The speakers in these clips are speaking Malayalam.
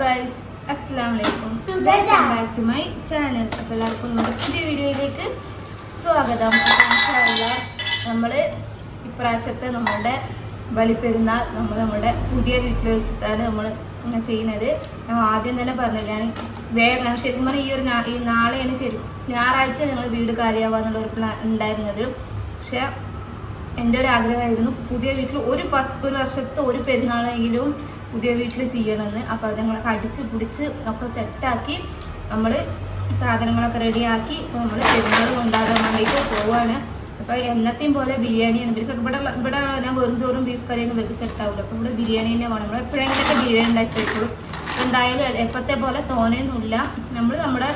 ഗൈസ് അസ്സാം വലൈക്കും welcome back to my channel അപ്പോൾ എല്ലാവർക്കും നമ്മുടെ പുതിയ വീഡിയോയിലേക്ക് സ്വാഗതം. നമ്മൾ ഇപ്രാവശ്യത്തെ നമ്മളുടെ ബലിപ്പെരുന്നാൾ നമ്മൾ നമ്മുടെ പുതിയ വീട്ടിൽ വെച്ചിട്ടാണ് നമ്മൾ ചെയ്യുന്നത്. ഞാൻ ആദ്യം തന്നെ പറഞ്ഞില്ല ഞാൻ വേഗം ശരിക്കും പറഞ്ഞാൽ ഈ ഒരു ഈ നാളെയാണ് ശരിക്കും ഞായറാഴ്ച ഞങ്ങൾ വീട് കാര്യമാവാന്നുള്ള ഒരു പ്ലാൻ ഉണ്ടായിരുന്നത്. പക്ഷേ എന്റെ ഒരു ആഗ്രഹമായിരുന്നു പുതിയ വീട്ടിൽ ഒരു ഫസ്റ്റ് ഒരു വർഷത്തെ ഒരു പെരുന്നാളെങ്കിലും പുതിയ വീട്ടിൽ ചെയ്യണമെന്ന്. അപ്പോൾ അത് ഞങ്ങളൊക്കെ അടിച്ച് പിടിച്ച് ഒക്കെ സെറ്റാക്കി നമ്മൾ സാധനങ്ങളൊക്കെ റെഡിയാക്കി നമ്മൾ പെരുന്നാൾ കൊണ്ടാടാൻ വേണ്ടിയിട്ട് പോവാണ്. അപ്പോൾ എന്നത്തെയും പോലെ ബിരിയാണിയാണ് ഇവർക്കൊക്കെ ഇവിടെ ഇവിടെ ഞാൻ വെറും ചോറും ബീഫ് കറിയൊന്നും ഇവർക്ക് സെറ്റ് ആവില്ല അപ്പോൾ ഇവിടെ ബിരിയാണി തന്നെ വേണം. നമ്മൾ എപ്പോഴെങ്കിലൊക്കെ ബിരിയാണി ഉണ്ടാക്കി കഴിക്കുള്ളൂ എന്തായാലും എപ്പോഴത്തെ പോലെ തോനെയൊന്നുമില്ല. നമ്മൾ നമ്മുടെ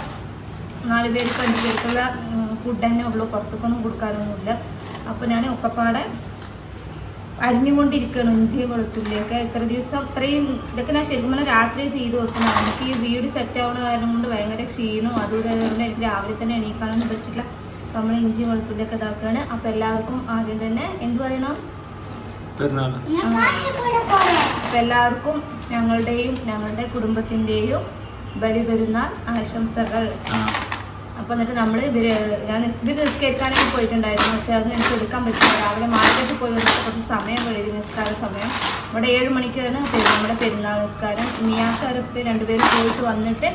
നാല് പേർക്ക് അഞ്ച് പേർക്കുള്ള ഫുഡ് തന്നെ ഉള്ളൂ. പുറത്തേക്കൊന്നും കൊടുക്കാനൊന്നുമില്ല. അപ്പോൾ ഞാൻ ഒക്കെപ്പാടെ അരിഞ്ഞുകൊണ്ടിരിക്കുകയാണ് ഇഞ്ചി വെളുത്തുള്ളിയൊക്കെ എത്ര ദിവസം അത്രയും ഇതൊക്കെ ഞാൻ ശരിക്കും പറഞ്ഞാൽ രാത്രി ചെയ്ത് വെക്കണം എനിക്ക് ഈ വീട് സെറ്റ് ആവുന്ന കാരണം കൊണ്ട് ഭയങ്കര ക്ഷീണവും അതും ഇതായതുകൊണ്ട് എനിക്ക് രാവിലെ തന്നെ എണീക്കാനൊന്നും പറ്റില്ല. അപ്പം നമ്മൾ ഇഞ്ചി വെളുത്തുള്ളിയൊക്കെ ഇതാക്കുകയാണ്. അപ്പോൾ എല്ലാവർക്കും ആദ്യം തന്നെ എന്ത് പറയണം? അപ്പം എല്ലാവർക്കും ഞങ്ങളുടെയും ഞങ്ങളുടെ കുടുംബത്തിന്റെയും ബലി പെരുന്നാൾ ആശംസകൾ അപ്പോൾ എന്നിട്ട് നമ്മൾ ഞാൻ നിസ്ബിൽ നിസ്കരിക്കാനൊക്കെ പോയിട്ടുണ്ടായിരുന്നു. പക്ഷെ അത് എനിക്ക് എടുക്കാൻ പറ്റില്ല രാവിലെ മാർക്കറ്റിൽ പോയി വന്നിട്ട് കുറച്ച് സമയം വഴുകി നിസ്കാര സമയം. ഇവിടെ ഏഴ് മണിക്കാണ് നമ്മുടെ പെരുന്നാൾ നിസ്കാരം. മിയാസ് അവരൊക്കെ രണ്ടുപേരും പോയിട്ട് വന്നിട്ട്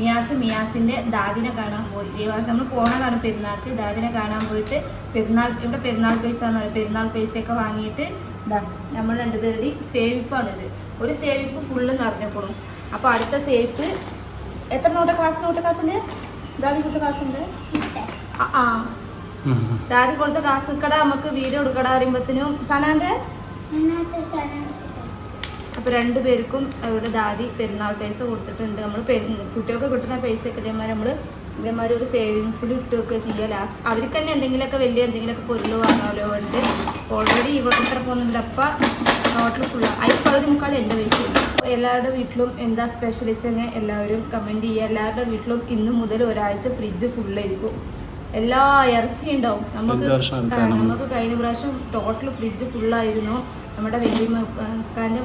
മിയാസ് മിയാസിന്റെ ദാദിനെ കാണാൻ പോയി. ഈ വർഷം നമ്മൾ പോണതാണ് പെരുന്നാൾക്ക്. ദാദിനെ കാണാൻ പോയിട്ട് പെരുന്നാൾ ഇവിടെ പെരുന്നാൾ പൈസ എന്ന് പറയും. പെരുന്നാൾ പൈസയൊക്കെ വാങ്ങിയിട്ട് എന്താ നമ്മൾ രണ്ടുപേരുടെയും സേവിപ്പാണിത്. ഒരു സേവിപ്പ് ഫുള്ള് നിറഞ്ഞപ്പോഴും അപ്പോൾ അടുത്ത സേവിപ്പ് എത്ര നോട്ട ക്ലാസ് നോട്ട കാശുണ്ട് ദാദി കൊടുത്ത കാശുണ്ട് ആ ആ. ദാദി കൊടുത്ത കാശ് കട നമുക്ക് വീട് കൊടുക്കട പറയുമ്പത്തിനും. സനാന്റെ? അപ്പൊ രണ്ടുപേർക്കും അവരുടെ ദാദി പെരുന്നാൾ പൈസ കൊടുത്തിട്ടുണ്ട്. നമ്മൾ കുട്ടികൾക്ക് കിട്ടുന്ന പൈസ ഒക്കെ ഇതേമാതിരി നമ്മൾ ഇതേമാതിരി ഒരു സേവിങ്സിൽ ഇട്ടുമൊക്കെ ചെയ്യുക ലാസ്റ്റ് അവർക്ക് തന്നെ എന്തെങ്കിലുമൊക്കെ വലിയ എന്തെങ്കിലുമൊക്കെ പൊരുൾ വാങ്ങാമല്ലോ ഉണ്ട് ഓൾറെഡി ഇവിടെ ഇത്ര പോകുന്നുണ്ട്. അപ്പ ടോട്ടൽ ഫുൾ പകുതി മുക്കാൽ എന്റെ പൈസ എല്ലാവരുടെ വീട്ടിലും എന്താ സ്പെഷ്യൽ വെച്ചെങ്കിൽ എല്ലാവരും കമന്റ് ചെയ്യുക. എല്ലാവരുടെ വീട്ടിലും ഇന്ന് മുതൽ ഒരാഴ്ച ഫ്രിഡ്ജ് ഫുള്ളായിരിക്കും എല്ലാ ഇറച്ചിയും ഉണ്ടാവും. നമുക്ക്. നമുക്ക് കഴിഞ്ഞ പ്രാവശ്യം ടോട്ടൽ ഫ്രിഡ്ജ് ഫുള്ളായിരുന്നു നമ്മുടെ വെല്ലിമ്മക്കാരന്റെ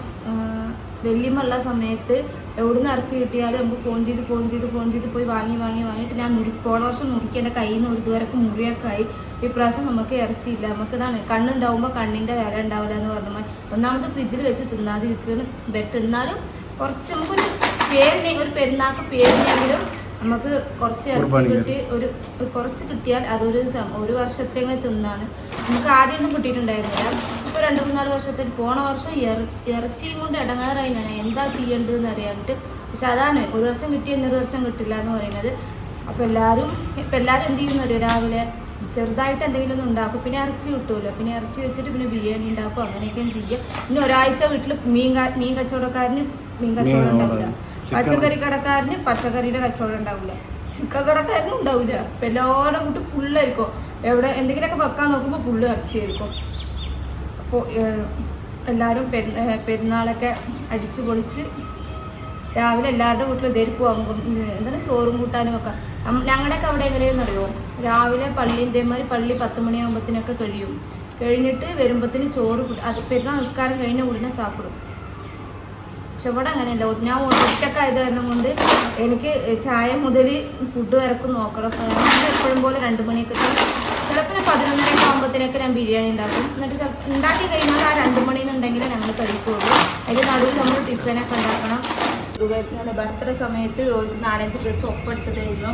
വെല്ലിമ്മ ഉള്ള സമയത്ത് എവിടുന്ന് ഇറച്ചി കിട്ടിയാലും നമുക്ക് ഫോൺ ചെയ്ത് ഫോൺ ചെയ്ത് ഫോൺ ചെയ്ത് പോയി വാങ്ങി വാങ്ങി വാങ്ങിയിട്ട് ഞാൻ നുറി പോണ വർഷം നുറുക്കി എന്റെ കയ്യിൽ നിന്ന് ഒരു ദൂരക്ക് മുറിയൊക്കെ ആയി. ഈ പ്രാവശ്യം നമുക്ക് ഇറച്ചിയില്ല നമുക്ക് ഇതാണ് കണ്ണുണ്ടാവുമ്പോൾ കണ്ണിന്റെ വില ഉണ്ടാവില്ല എന്ന് പറഞ്ഞ മാതിരി. ഒന്നാമത് ഫ്രിഡ്ജിൽ വെച്ച് തിന്നാതിരിക്കുകയാണ് ബെറ്റർ എന്നാലും കുറച്ച് നമുക്കൊരു പേരിനെ ഒരു പെരുന്നാൾക്ക് പേരിനെങ്കിലും നമുക്ക് കുറച്ച് ഇറച്ചി കിട്ടി ഒരു ഒരു കുറച്ച് കിട്ടിയാൽ അതൊരു ഒരു വർഷത്തേക്ക് തിന്നാണ് നമുക്ക് ആദ്യം ആദ്യമൊന്നും കിട്ടിയിട്ടുണ്ടായിരുന്നില്ല. ഇപ്പോൾ രണ്ട് മൂന്നാൽ വർഷത്തിൽ പോണ വർഷം ഇറ- ഇറച്ചിയും കൊണ്ട് ഇടങ്ങാറായി ഞാൻ. എന്താ ചെയ്യേണ്ടതെന്ന് അറിയാനിട്ട് പക്ഷെ അതാണ് ഒരു വർഷം കിട്ടിയ ഇന്നൊരു വർഷം കിട്ടില്ല എന്ന് പറയുന്നത്. അപ്പോൾ എല്ലാവരും ഇപ്പം എല്ലാവരും എന്ത് ചെയ്യുന്നറിയോ രാവിലെ ചെറുതായിട്ട് എന്തെങ്കിലും ഒന്ന് ഉണ്ടാക്കും. പിന്നെ ഇറച്ചി കിട്ടുമല്ലോ പിന്നെ ഇറച്ചി വെച്ചിട്ട് പിന്നെ ബിരിയാണി ഉണ്ടാക്കും. അങ്ങനെയൊക്കെയും ചെയ്യുക. പിന്നെ ഒരാഴ്ച വീട്ടിൽ മീൻ മീൻ കച്ചവടക്കാരന് മീൻ കച്ചവടം ഉണ്ടാവില്ല. പച്ചക്കറി കടക്കാരന് പച്ചക്കറിയുടെ കച്ചവടം ഉണ്ടാവില്ല. ചിക്കൻ കടക്കാരനും ഉണ്ടാവില്ല. ഇപ്പം എല്ലാവരും കൂട്ട് ഫുള്ളായിരിക്കും. എവിടെ എന്തെങ്കിലുമൊക്കെ വെക്കാൻ നോക്കുമ്പോൾ ഫുള്ള് ഇറച്ചിയായിരിക്കും. അപ്പോൾ എല്ലാവരും ഏ, പെരുന്നാളൊക്കെ അടിച്ചു പൊളിച്ച് രാവിലെ എല്ലാവരുടെ വീട്ടിലും ഇതേരിക്കും വാങ്ങും എന്താണ് ചോറും കൂട്ടാനും ഒക്കെ. ഞങ്ങളുടെയൊക്കെ അവിടെ എങ്ങനെയാണെന്ന് അറിയോ രാവിലെ പള്ളി ഇതേമാതിരി പള്ളി പത്ത് മണിയാകുമ്പോഴത്തേനൊക്കെ കഴിയും. കഴിഞ്ഞിട്ട് വരുമ്പത്തിന് ചോറ് അത് പെരുന്നാൾ നിസ്കാരം കഴിഞ്ഞ ഉടനെ സാപ്പിടും. പക്ഷെ ഇവിടെ അങ്ങനെയല്ല. ഞാൻ ഒറ്റക്കായത് കാരണം കൊണ്ട് എനിക്ക് ചായ മുതൽ ഫുഡ് വരക്കും നോക്കണം. എപ്പോഴും പോലെ രണ്ട് മണിയൊക്കെ ചിലപ്പോൾ ഞാൻ പതിനൊന്നരയൊക്കെ ആകുമ്പോഴത്തേനൊക്കെ ഞാൻ ബിരിയാണി ഉണ്ടാക്കും. എന്നിട്ട് ഉണ്ടാക്കി കഴിഞ്ഞാൽ ആ രണ്ട് മണിന്നുണ്ടെങ്കിൽ ഞങ്ങൾ കഴിക്കുള്ളൂ. അതിന്റെ നടുവിൽ നമ്മൾ ടിഫിനൊക്കെ ഉണ്ടാക്കണം. ബർത്ത്ഡേ സമയത്ത് നാലഞ്ച് ഡ്രസ്സ് ഒപ്പെടുത്തതായിരുന്നു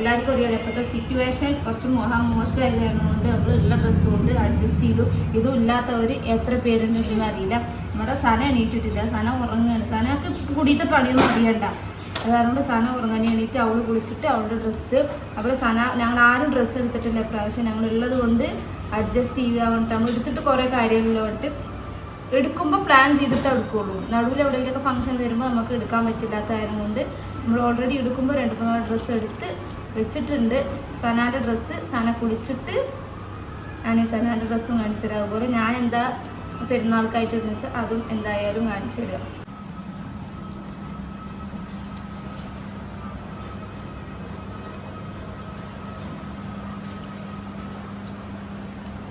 എല്ലാവർക്കും അറിയാലോ ഇപ്പോഴത്തെ സിറ്റുവേഷൻ കുറച്ച് മോഹം മോശമായി കാരണം കൊണ്ട് നമ്മൾ ഉള്ള ഡ്രസ്സ് കൊണ്ട് അഡ്ജസ്റ്റ് ചെയ്തു. ഇതും ഇല്ലാത്തവർ എത്ര പേരുണ്ടെന്ന് അറിയില്ല. നമ്മുടെ സന എണീറ്റിട്ടില്ല. സന ഉറങ്ങുകയാണ്. സനക്ക് കുടിയത്തെ പണിയൊന്നും അറിയണ്ട. അതുകൊണ്ട് സന ഉറങ്ങാൻ എണീറ്റ് അവൾ കുളിച്ചിട്ട് അവളുടെ ഡ്രസ്സ് അപ്പോൾ സന ഞങ്ങൾ ആരും ഡ്രസ്സ് എടുത്തിട്ടില്ല പ്രാവശ്യം ഞങ്ങൾ ഉള്ളത് കൊണ്ട് അഡ്ജസ്റ്റ് ചെയ്താൽ വേണ്ടിട്ട് നമ്മൾ എടുത്തിട്ട് കുറേ കാര്യങ്ങളിലോ എടുക്കുമ്പോൾ പ്ലാൻ ചെയ്തിട്ട് എടുക്കുള്ളൂ. നടുവിൽ എവിടെയെങ്കിലുമൊക്കെ ഫംഗ്ഷൻ വരുമ്പോൾ നമുക്ക് എടുക്കാൻ പറ്റില്ലാത്ത നമ്മൾ ഓൾറെഡി എടുക്കുമ്പോൾ രണ്ട് മൂന്നാൽ ഡ്രസ്സ് എടുത്ത് വെച്ചിട്ടുണ്ട്. സനാന്റെ ഡ്രസ്സ് സന കുളിച്ചിട്ട് ഞാൻ ഈ സനാന്റെ ഡ്രസ്സും കാണിച്ചു തരാം. അതുപോലെ ഞാൻ എന്താ പെരുന്നാൾക്കായിട്ട് ഇടുന്ന അതും എന്തായാലും കാണിച്ചു തരാം.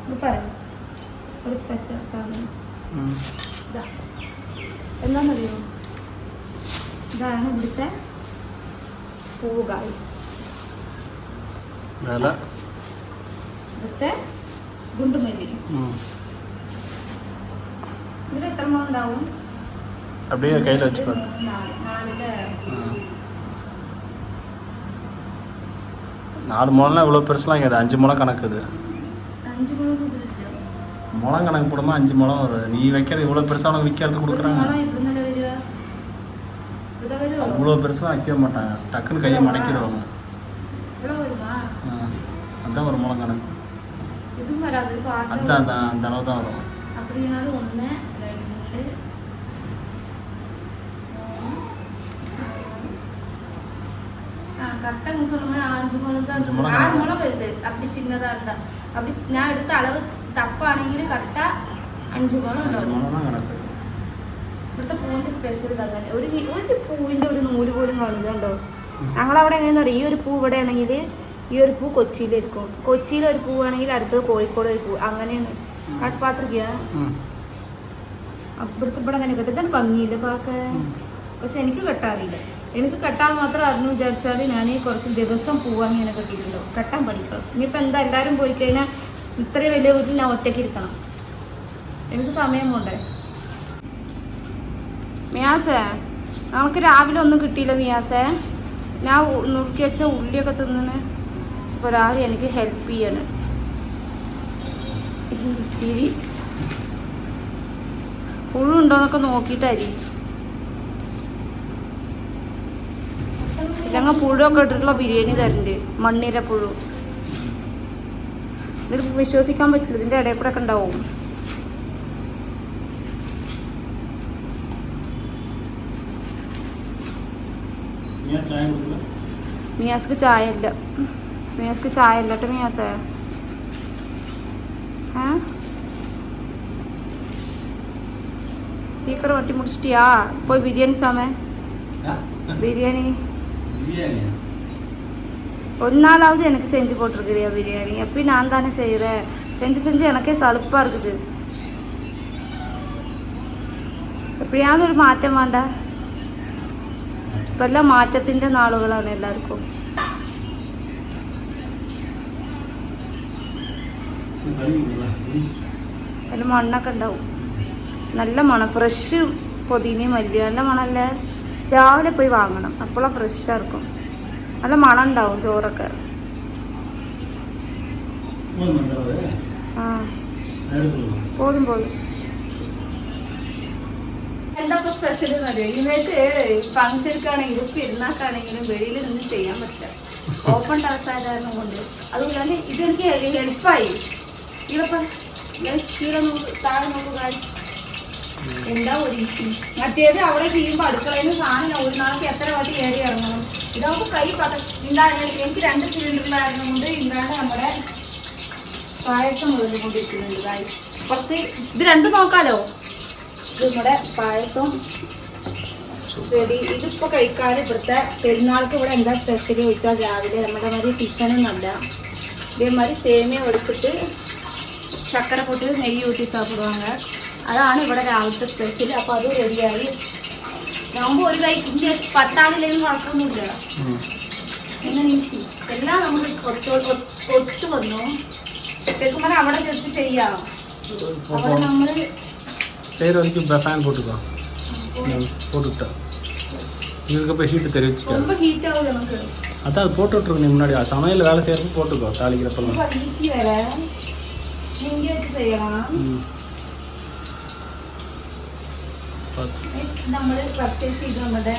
പറഞ്ഞു പറയും. ഒരു സ്പെഷ്യൽ സാധനം. ഇതാ. എന്താണെന്നറിയോ ഇതാണ് ഇവിടുത്തെ പൂ ഗായ്സ് ಮೇಲೆ ಮತ್ತೆ அப்படியே கையில் வச்சுப்பாங்க நாலு முளம்லாம் இவ்வளோ பெருசுலாம் இங்கே அஞ்சு முளம் கணக்குது முளம் கணக்கு போடுமா அஞ்சு முளம் வருது நீ வைக்கிறது இவ்வளோ பெருசாக விற்கிறது கொடுக்குறாங்க அவ்வளோ பெருசாக வைக்க மாட்டாங்க டக்குன்னு கையை மடக்கிடுவாங்க அதான் ஒரு முளம் கணக்கு ഇതും വരാതെ ഇത് പാത്രം அதான் அதான் அந்த அளவு தான் வரும் அப்படின்னாலும் ஒன்று ரெண்டு ஆ கரெக்டாக நீ சொன்ன மாதிரி அஞ்சு முளம் தான் அஞ்சு இருக்கு. முழம் ஆறு தான். முளம் வருது அப்படி சின்னதாக இருந்தா அப்படி நான் எடுத்த அளவு തപ്പാണെങ്കിൽ കറക്റ്റാ അഞ്ച് മുളം அஞ்சு ഉണ്ടാവും முளம் தான் கணக்கு ഇവിടുത്തെ പൂവിന്റെ സ്പെഷ്യൽ തന്നെ ഒരു വി- ഒരു പൂവിന്റെ ഒരു നൂല് പോലും കാണില്ല കണ്ടോ ഞങ്ങളവിടെ എങ്ങനെയാണെന്ന് അറിയാം ഈ ഒരു പൂ ഇവിടെ ആണെങ്കിൽ ഈ ഒരു പൂ കൊച്ചിയിലിരിക്കും. കൊച്ചിയിൽ ഒരു പൂവാണെങ്കിൽ അടുത്തത് കോഴിക്കോട് ഒരു പൂ. അങ്ങനെയാണ്. പാത്രിക ம் ഇവിടുത്തെ ഇവിടെ അങ്ങനെ കെട്ടി ഇതാണ് ഭംഗിയില്ല പാക്ക്? പക്ഷെ എനിക്ക് കെട്ടാറില്ല. എനിക്ക് കെട്ടാൻ മാത്രം അറിഞ്ഞു വിചാരിച്ചാൽ ഞാൻ കുറച്ച് ദിവസം പോവാൻ ഇങ്ങനെ കെട്ടിയിട്ടുണ്ടോ കെട്ടാൻ പഠിക്കണം. ഇനിയിപ്പോൾ എന്താ എല്ലാവരും പോയി കഴിഞ്ഞാൽ ഇത്രയും വലിയ വീട്ടിൽ ഞാൻ ഒറ്റയ്ക്ക് ഇരിക്കണം. എനിക്ക് സമയം കൊണ്ടേ മിയാസേ നമുക്ക് രാവിലെ ഒന്നും കിട്ടിയില്ല മിയാസേ. ഞാൻ നുറുക്കി വെച്ച ഉള്ളിയൊക്കെ തിന്നിന്. ഒരാൾ എനിക്ക് ഹെൽപ്പ് ചെയ്യണം. ചിരി പുഴുണ്ടോന്നൊക്കെ നോക്കിയിട്ടായി ഞങ്ങൾ പുഴുവൊക്കെ ഇട്ടിട്ടുള്ള ബിരിയാണി തരണ്ട്. മണ്ണിര പുഴു. ഇത് വിശ്വസിക്കാൻ പറ്റില്ല. ഇതിന്റെ ഇടയിൽ കൂടെ ഒക്കെ ഉണ്ടാവും. മിയാസ്ക്ക് ചായ ഇല്ല. മിയാസ്ക്ക് ചായ ഇല്ല കേട്ടോ മിയാസേ ആ சீக்கிரம் வட்டி முடிச்சிட்டியா போய் பிரியாணி சாம பிரியாணி பிரியாணியா ஒரு நாளாவது எனக்கு செஞ்சு போட்டிருக்கிறியா பிரியாணி எப்பயும் நான் தானே செய்கிறேன் செஞ்சு செஞ்சு எனக்கே சலுப்பாக இருக்குது എപ്പോഴാണ് ഒരു മാറ്റം വേണ്ട ഇപ്പം എല്ലാം മാറ്റത്തിൻ്റെ നാളുകളാണ് എല്ലാവർക്കും അതിൽ മണ്ണൊക്കെ ഉണ്ടാവും. നല്ല മണം. ഫ്രഷ് പൊതിനയും വലിയ നല്ല മണമല്ലേ രാവിലെ പോയി വാങ്ങണം. അപ്പോഴാണ് ഫ്രഷ് ആർക്കും. നല്ല മണം ഉണ്ടാവും ചോറൊക്കെ. ആ. പോതും പോതും. എന്താ സ്പെഷ്യൽ എന്നറിയോ ഇവർക്ക് ഫംഗ്ഷനിക്കാണെങ്കിലും പെരുന്നാക്കാണെങ്കിലും വെളിയിൽ നിന്ന് ചെയ്യാൻ പറ്റില്ല ഓപ്പൺ ടെറസ് ആയതായിരുന്നു കൊണ്ട്. കൊണ്ട് അതുകൊണ്ടാണ് ഇതെനിക്ക് ഹെൽപ്പായി. കീഴെ നോക്ക് താഴെ നോക്കൂ ഗൈസ് എന്താ ഒരു മറ്റേത് അവിടെ ചെയ്യുമ്പോൾ അടുക്കളയിൽ നിന്ന് സാധനം ഒരു നാൾക്ക് എത്ര വാട്ടി കയറി ഇറങ്ങണം? ഇതാവുമ്പോൾ കൈ പത എന്താണ് എനിക്ക് രണ്ട് സിലിണ്ടറിലായിരുന്നു കൊണ്ട് ഇന്നാണ് നമ്മുടെ പായസം കൊണ്ടിരിക്കുന്നുണ്ട് ഗൈസ് പുറത്ത് ഇത് രണ്ടും നോക്കാലോ? ഇത് നമ്മുടെ പായസം റെഡി ഇതിപ്പോ കഴിക്കാൻ ഇവിടുത്തെ പെരുന്നാൾക്ക് ഇവിടെ എന്താ സ്പെഷ്യൽ ചോദിച്ചാൽ രാവിലെ നമ്മുടെ മാതിരി ടിഫനൊന്നല്ല ഇതേമാതിരി സേമിയ ഒടിച്ചിട്ട് ശർക്കര പൊട്ടി നെയ്യ് ഊട്ടി സാപ്പിടുവാങ്ക അതാണ് ഇവിടെ രാവിലത്തെ സ്പെഷ്യൽ അപ്പോൾ അത് റെഡിയായി നമുക്ക് ഒരു കൈ പത്താളിലെങ്കിലും കുഴപ്പമൊന്നുമില്ല ഇങ്ങനെ ഈസി എല്ലാം നമ്മൾ ഒത്തു വന്നു. ശരിക്കും പറഞ്ഞാൽ അവിടെ ചെറുത്ത് ചെയ്യാം. അവിടെ നമ്മൾ சைடு வரைக்கும் ஃபேன் போட்டுக்கோ போட்டுக்கிட்டா இவருக்கு போய் ஹீட்டு தெரிவிச்சுக்கோ அதான் அது போட்டுட்ருக்கு நீ முன்னாடி சமையல் வேலை செய்யறதுக்கு போட்டுக்கோ தாளிக்கிறப்பெல்லாம் ரொம்ப ஈஸி வேற நீங்க வச்சு செய்யலாம் ம் பார்த்து നമ്മൾ പർച്ചേസ് ചെയ്ത് നമ്മുടെ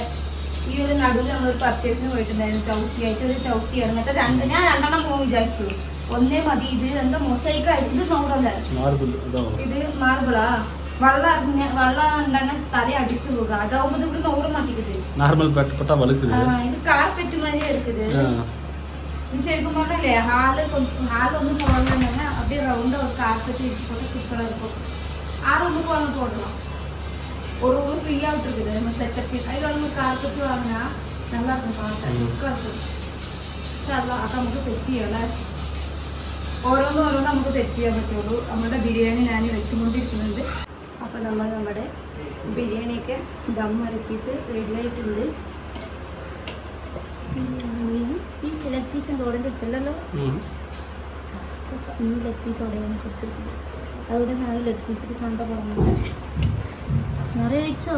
ഈ ഒരു നടുവിൽ നമ്മൾ പർച്ചേസിന് പോയിട്ടുണ്ടായിരുന്നു ചവിട്ടിയായിട്ട് ഒരു ചവിട്ടിയാണ് എന്നിട്ട് രണ്ട് ഞാൻ രണ്ടെണ്ണം പോകും വിചാരിച്ചു ഒന്നേ മതി ഇത് എന്താ മൊസൈക്ക് ഇത് നോക്കല്ലേ மார்பிள் அதான் ഇത് മാർബിളാ വെള്ളം അറിഞ്ഞ വെള്ളം ഉണ്ടെങ്കിൽ തല അടിച്ചു പോകുക അതാവുമ്പോ ഇത് ഇവിടെ നൂറ് നട്ടിക്കുന്നത് நார்மல் பேட் போட்டால் வழுக்குது ഇത് കാർപ്പറ്റ് മാതിരി എടുക്കുന്നത് ஆ. இது ശരിക്കും പറഞ്ഞല്ലേ ഹാള് ഹാൾ ഒന്ന് പോകണമെന്ന് அப்படியே ரவுண்டா ஒரு கார்பெட் விரிச்சு போட்டு சூப்பரா இருக்கும் ஆ ரூமுக்கு வாங்க போடலாம் ஒரு ரூம் ஃப்ரீயா விட்டுருக்குது நம்ம செட்டப் அதில் நம்ம கார்பெட் வாங்கினா நல்லா இருக்கும் பார்க்க ம். ലുക്കാ இருக்கும் പക്ഷെ അല്ല അത് നമുക്ക് സെറ്റ് ചെയ്യണേ ഓരോന്നും ഓരോന്നും നമുക്ക് സെറ്റ് ചെയ്യാൻ പറ്റുള്ളൂ നമ്മുടെ ബിരിയാണി ഞാൻ വെച്ചുകൊണ്ടിരിക്കുന്നുണ്ട് അപ്പോൾ നമ്മൾ നമ്മുടെ ബിരിയാണിയൊക്കെ ദം ഇറക്കിയിട്ട് റെഡി ആയിട്ടുണ്ട് ഈ ലെഗ് പീസ് ഓടെ വെച്ചല്ലോ ഈ ലെഗ് പീസ് ഉടയാൻ കുറച്ചിട്ടുണ്ട് അതുകൊണ്ട് നാല് ലെഗ് പീസിൽ സണ്ട പോകുന്നു നിറയെ കഴിച്ചോ?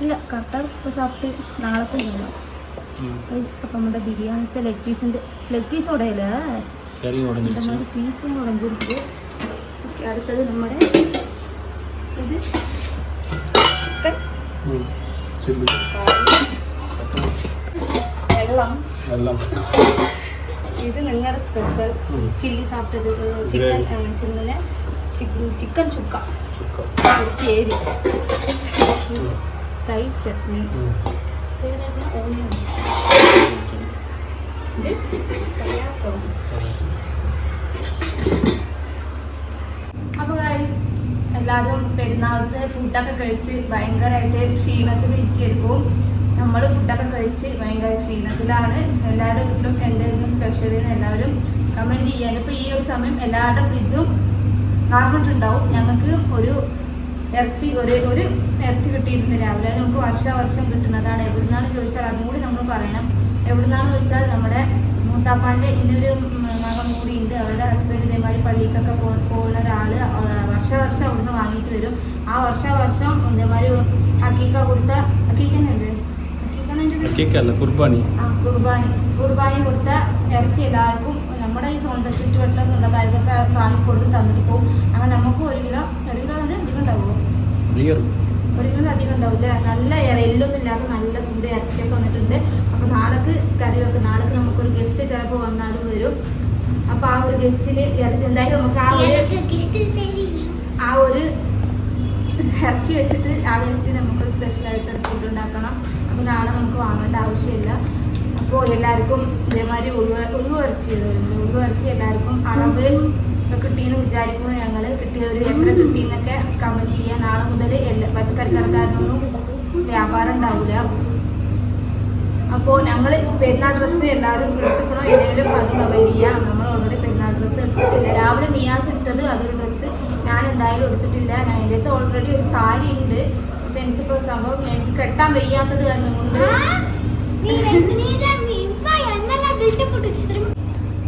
ഇല്ല കട്ട ഇപ്പോൾ സാപ്പിട്ട് നാളത്തെ ചെയ്യണം അപ്പം നമ്മുടെ ബിരിയാണിത്തെ ലെഗ് പീസിന്റെ ലെഗ് പീസ് ഉടയല്ലേ പീസ് ഉടഞ്ചിരിക്കുക അടുത്തത് നമ്മുടെ ഇത് വെള്ളം. വെള്ളം. ഇത് നിങ്ങളുടെ സ്പെഷ്യൽ ചില്ലി സാപ്പിട്ടത് ചിക്കൻ ചിന്നലെ ചിക്കൻ ചുക്ക. പേര് തൈ ചട്നി. ഓണിയൻ. ഇത് പ്രയാസം. അപ്പൊ ഗൈസ് എല്ലാവരും പെരുന്നാളത്തെ ഫുഡൊക്കെ കഴിച്ച് ഭയങ്കരമായിട്ട് ക്ഷീണത്തിൽ ഇരിക്കും നമ്മൾ ഫുഡൊക്കെ കഴിച്ച് ഭയങ്കര ക്ഷീണത്തിലാണ്. എല്ലാവരും വീട്ടിലും സ്പെഷ്യൽ എന്ന് എല്ലാവരും കമന്റ് ചെയ്യാൻ ഇപ്പോൾ ഈ ഒരു സമയം എല്ലാവരുടെ ഫ്രിഡ്ജും നിറഞ്ഞിട്ടുണ്ടാവും ഞങ്ങൾക്ക് ഒരു ഇറച്ചി ഒരു ഒരു ഇറച്ചി കിട്ടിയിട്ടുണ്ട് രാവിലെ. നമുക്ക് വർഷാവർഷം കിട്ടുന്നതാണ്. എവിടുന്നാണ് ചോദിച്ചാൽ അതും കൂടി നമ്മൾ പറയണം. എവിടുന്നാന്ന് ചോദിച്ചാൽ നമ്മുടെ മൂത്താപ്പാന്റെ ഇന്നൊരു മകൻ കൂടി ഉണ്ട് അവരുടെ ഹസ്ബൻഡ് ഇതേമാതിരി പള്ളിക്കൊക്കെ പോകുന്ന ഒരാൾ വർഷാവർഷം അവിടുന്ന് വാങ്ങിയിട്ട് വരും. ആ വർഷാവർഷം ഇതേമാതിരി ഹക്കീക്ക കൊടുത്ത ഹക്കീക്കന്നല്ലേ ഹക്കീക്കന്നെ കേക്കല്ല കുർബാനി ആ കുർബാനി കുർബാനി കൊടുത്ത ഇറച്ചി എല്ലാവർക്കും നമ്മുടെ ഈ സ്വന്തം ചുറ്റുവട്ടുള്ള സ്വന്തക്കാർക്കൊക്കെ വാങ്ങി കൊടുത്ത് തന്നിട്ട് പോകും അങ്ങനെ നമുക്ക് ഒരു കിലോ ഒരു കിലോ തന്നെ അധികം ഉണ്ടാവുമോ? ക്ലിയർ ഒരു കിലോ അധികം ഉണ്ടാവില്ല. നല്ല എല്ലൊന്നും ഇല്ലാതെ നല്ല ഫുഡ് ഇറച്ചിയൊക്കെ വന്നിട്ടുണ്ട്. അപ്പോൾ നാളേക്ക് കറി വെക്കും. നാളേക്ക് നമുക്കൊരു ഗസ്റ്റ് ചിലപ്പോൾ വന്നാലും വരും. അപ്പോൾ ആ ഒരു ഗസ്റ്റിന് ഇറച്ചി എന്തായാലും നമുക്ക് ആ ഒരു ആ ഒരു ഇറച്ചി വെച്ചിട്ട് ആ ഗസ്റ്റ് നമുക്കൊരു സ്പെഷ്യലായിട്ട് ഫുഡ് ഉണ്ടാക്കണം. നാളെ നമുക്ക് വാങ്ങേണ്ട ആവശ്യമില്ല. അപ്പോൾ എല്ലാവർക്കും ഇതേമാതിരി ഉള്ളു ഉള്ളു ഇറച്ചി ചെയ്തു ഉള്ളു ഇറച്ചി എല്ലാവർക്കും അളവ് കിട്ടിയെന്ന് വിചാരിക്കുന്നു ഞങ്ങൾ കിട്ടിയവർ എത്ര കിട്ടിയെന്നൊക്കെ കമന്റ് ചെയ്യുക നാളെ മുതൽ എല്ലാ പച്ചക്കറി കടക്കാരനൊന്നും വ്യാപാരം ഉണ്ടാവില്ല അപ്പോൾ ഞങ്ങൾ പെരുന്നാൾ ഡ്രസ്സ് എല്ലാവരും എടുത്തുക്കണോ എന്തെങ്കിലും അത് കമന്റ് ചെയ്യാം. നമ്മൾ ഓൾറെഡി പെരുന്നാൾ ഡ്രസ്സ് എടുത്തിട്ടില്ല. രാവിലെ നിയാസ് ഇട്ടത് അതൊരു ഡ്രസ്സ് ഞാൻ എന്തായാലും എടുത്തിട്ടില്ല. ഞാൻ എന്റെ അടുത്ത് ഓൾറെഡി ഒരു സാരി ഉണ്ട്. പക്ഷെ എനിക്കിപ്പോ സംഭവം എനിക്ക് കെട്ടാൻ വയ്യാത്തത് കാരണം കൊണ്ട്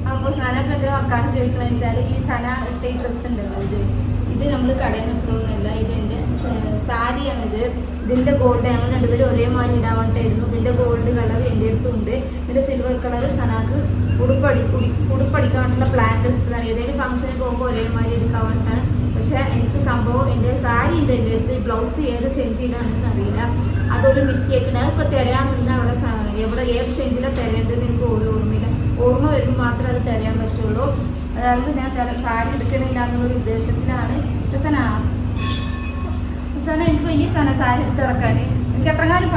അപ്പോൾ സന പ്രഗ്രഹം മക്കാണ് ചോദിക്കണമെന്ന് വെച്ചാൽ ഈ സന ഇട്ട ഈ ഡ്രസ്സ് ഉണ്ടല്ലോ ഇത്. ഇത് നമ്മൾ കടയിൽ നിർത്തുന്നില്ല ഇത് ഇത് എന്റെ സാരിയാണിത് ഇതിന്റെ ഗോൾഡ് ഞങ്ങൾ രണ്ടുപേരും ഒരേമാതിരി ഇടാൻ ഇടാവട്ടായിരുന്നു ഇതിന്റെ ഗോൾഡ് കളർ എന്റെ അടുത്തുണ്ട് ഇതിന്റെ സിൽവർ കളർ സനാക്ക് ഉടുപ്പടി ഉടി- ഉടുപ്പടിക്കാൻ വേണ്ടിയുള്ള പ്ലാൻ എടുത്തതാണ്. ഏതെങ്കിലും ഫംഗ്ഷന് പോകുമ്പോൾ ഒരേമാതിരി എടുക്കാൻ വേണ്ടിയിട്ടാണ് പക്ഷേ എനിക്ക് സംഭവം എന്റെ സാരി ഉണ്ട് എന്റെ അടുത്ത്. ബ്ലൗസ് ഏത് സെഞ്ചിയിലാണെന്ന് അറിയില്ല. അതൊരു മിസ്റ്റേക്ക് ഉണ്ട് അതിപ്പോൾ തരാമെന്ന് അവിടെ സ- എവിടെ ഏത് സെഞ്ചിലാണ് തരേണ്ടതെന്ന് എനിക്ക് ഓർമ്മയില്ല. ഓർമ്മ വരുമ്പോൾ മാത്രമേ അത് തരാൻ പറ്റുള്ളൂ. അതായത് ഞാൻ ചില സാരി എടുക്കണില്ല എന്നുള്ളൊരു ഉദ്ദേശത്തിലാണ്. പ്രസന പ്രസന എനിക്ക് ഇനി സന സാരി എടുത്ത് ഇറക്കാൻ എനിക്ക് എത്ര കാലം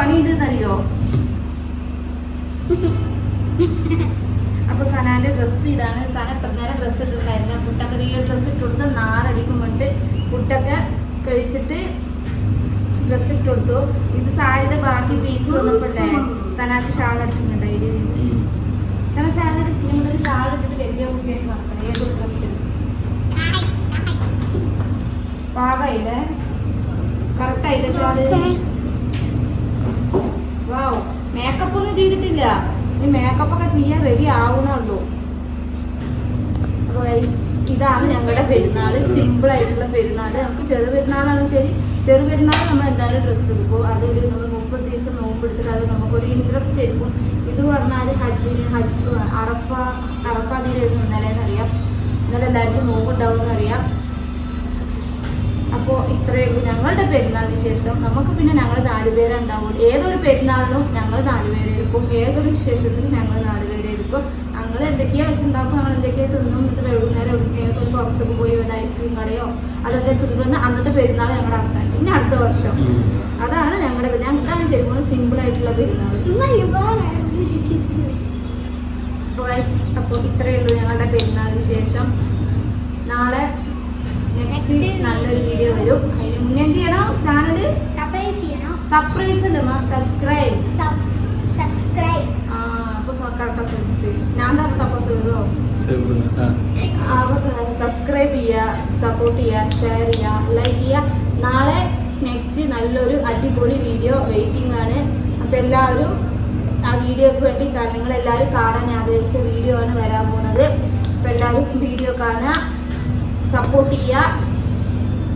പണിയുണ്ടെന്ന് സനാന്റെ ഡ്രസ്സ് ഇതാണ്. സന എത്ര നേരം ഡ്രസ്സ് ഇട്ടിട്ടുണ്ടായിരുന്നു? ഫുഡൊക്കെ റിയൽ ഡ്രസ്സ് ഇട്ട് കൊടുത്ത് നാറടിക്കും വേണ്ടി ഫുഡൊക്കെ കഴിച്ചിട്ട് ഡ്രസ്സ് ഇട്ട് കൊടുത്തു ഇത് സാരിയുടെ ബാക്കി പീസ് വന്നപ്പോഴേ സനാക്ക് ഷാൾ അടിച്ചിട്ടുണ്ടായി സന ഷാൾ എടുക്കുന്ന മുതൽ ഷാൾ ഇട്ടിട്ട് വലിയ കുട്ടിയായിട്ട് നടക്കണം. ഏതൊരു ഡ്രസ്സ് പാകായില്ലേ കറക്റ്റ് ആയില്ലേ ഷാൾ വാവ് മേക്കപ്പ് ഒന്നും ചെയ്തിട്ടില്ല. ഈ മേക്കപ്പ് ഒക്കെ ചെയ്യാൻ റെഡി ആവണുള്ളൂ. ഇതാണ് ഞങ്ങളുടെ പെരുന്നാൾ സിമ്പിൾ ആയിട്ടുള്ള പെരുന്നാൾ നമുക്ക് ചെറു പെരുന്നാളാണ് ശരി. ചെറു പെരുന്നാൾ നമ്മൾ എന്തായാലും ഡ്രസ്സ് എടുക്കും. അതൊരു നമ്മൾ മുപ്പത് ദിവസം നോമ്പ് എടുത്തിട്ട് അത് നമുക്കൊരു ഇൻട്രസ്റ്റ് എടുക്കും. ഇത് പറഞ്ഞാൽ ഹജ്ജിന് ഹജ്ജ് അറഫ അറഫ അതിലായിരുന്നു ഇന്നലെ എന്നറിയാം ഇന്നലെ എല്ലാവർക്കും നോമ്പുണ്ടാവും എന്നറിയാം അപ്പോൾ ഇത്രയേ ഉള്ളൂ. ഞങ്ങളുടെ പെരുന്നാളിന് ശേഷം നമുക്ക് പിന്നെ ഞങ്ങൾ നാലുപേരെ ഉണ്ടാവും ഏതൊരു പെരുന്നാളിലും ഞങ്ങൾ നാലുപേരെ എടുക്കും. ഏതൊരു വിശേഷത്തിലും ഞങ്ങൾ നാലുപേരെ എടുക്കും. ഞങ്ങൾ എന്തൊക്കെയാ വെച്ചുണ്ടാക്കും ഞങ്ങൾ എന്തൊക്കെയാ തിന്നും? എന്നിട്ട് വൈകുന്നേരം എവിടെയെങ്കിലും ഒരു പുറത്തൊക്കെ പോയി വല്ല ഐസ്ക്രീം കടയോ അതൊക്കെ തിന്നിട്ട് വന്ന് അന്നത്തെ പെരുന്നാൾ ഞങ്ങൾ അവസാനിച്ചു. ഇനി അടുത്ത വർഷം. അതാണ് ഞങ്ങളുടെ പെരുന്നാൾ. ഇതാണ് ശരിക്കും സിമ്പിൾ ആയിട്ടുള്ള പെരുന്നാൾ. അപ്പോൾ ഇത്രയേ ഉള്ളൂ ഞങ്ങളുടെ പെരുന്നാളിന് ശേഷം. നാളെ നെക്സ്റ്റ് നല്ലൊരു വീഡിയോ വരും. അതിന് മുന്നേ എന്ത് ചെയ്യണം? ചാനൽ സപ്രൈസ് ചെയ്യണം. സർപ്രൈസ് അല്ല സബ്സ്ക്രൈബ് സബ്സ്ക്രൈബ് ആ അപ്പോൾ കറക്റ്റാ ശ്രദ്ധിച്ച് ഞാൻ തന്നെ തപ്പസ് ചെയ്തോ അപ്പോൾ സബ്സ്ക്രൈബ് ചെയ്യുക സപ്പോർട്ട് ചെയ്യുക ഷെയർ ചെയ്യുക ലൈക്ക് ചെയ്യുക നാളെ നെക്സ്റ്റ് നല്ലൊരു അടിപൊളി വീഡിയോ വെയിറ്റിംഗ് ആണ്. അപ്പോൾ എല്ലാവരും ആ വീഡിയോക്ക് വേണ്ടി നിങ്ങൾ നിങ്ങളെല്ലാവരും കാണാൻ ആഗ്രഹിച്ച വീഡിയോ ആണ് വരാൻ പോകുന്നത് അപ്പോൾ എല്ലാവരും വീഡിയോ കാണുക. സപ്പോർട്ട് ചെയ്യുക.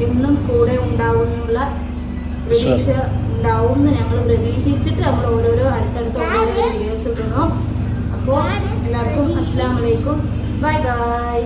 എന്നും കൂടെ ഉണ്ടാവും എന്നുള്ള പ്രതീക്ഷ ഉണ്ടാവും എന്ന് ഞങ്ങൾ പ്രതീക്ഷിച്ചിട്ട് നമ്മൾ ഓരോരോ അടുത്തടുത്ത ഓരോരോ വീഡിയോസ് ഇടണം. അപ്പോൾ എല്ലാവർക്കും അസ്സാം വലൈക്കും ബൈ ബൈ.